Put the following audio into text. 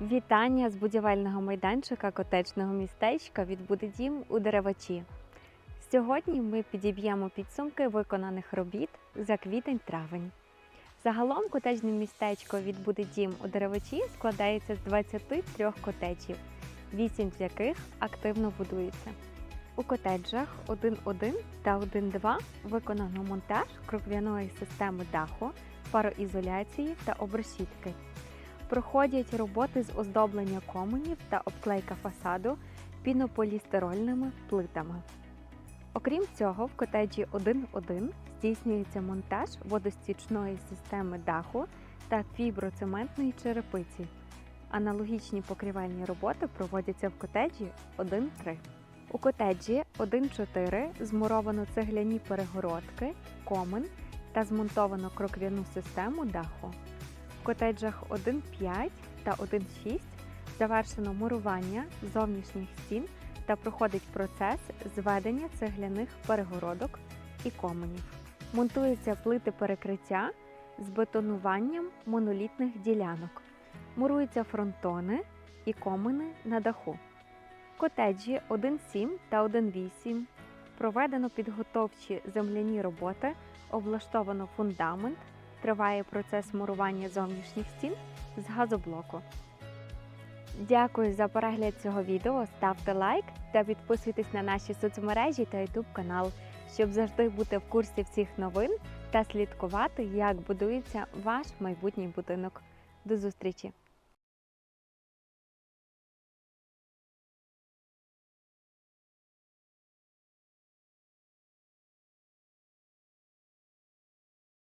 Вітання з будівельного майданчика котечного містечка від Будедім у Деревачі. Сьогодні ми підіб'ємо підсумки виконаних робіт за квітень-травень. Загалом котеджне містечко від Будедім у Деревачі складається з 23 котеджів, 8 з яких активно будуються. У котеджах 1.1 та 1.2 виконано монтаж кроквяної системи даху, пароізоляції та обрешітки. Проходять роботи з оздоблення коменів та обклейка фасаду пінополістирольними плитами. Окрім цього, в котеджі 1.1 здійснюється монтаж водостічної системи даху та фіброцементної черепиці. Аналогічні покрівельні роботи проводяться в котеджі 1.3. У котеджі 1.4 змуровано цегляні перегородки, комен та змонтовано кроквяну систему даху. Котеджах 1.5 та 1.6 завершено мурування зовнішніх стін та проходить процес зведення цегляних перегородок і коменів. Монтуються плити перекриття з бетонуванням монолітних ділянок. Муруються фронтони і комини на даху. Котеджі 1.7 та 1.8 проведено підготовчі земляні роботи, облаштовано фундамент, триває процес мурування зовнішніх стін з газоблоку. Дякую за перегляд цього відео. Ставте лайк та підписуйтесь на наші соцмережі та YouTube канал, щоб завжди бути в курсі всіх новин та слідкувати, як будується ваш майбутній будинок. До зустрічі!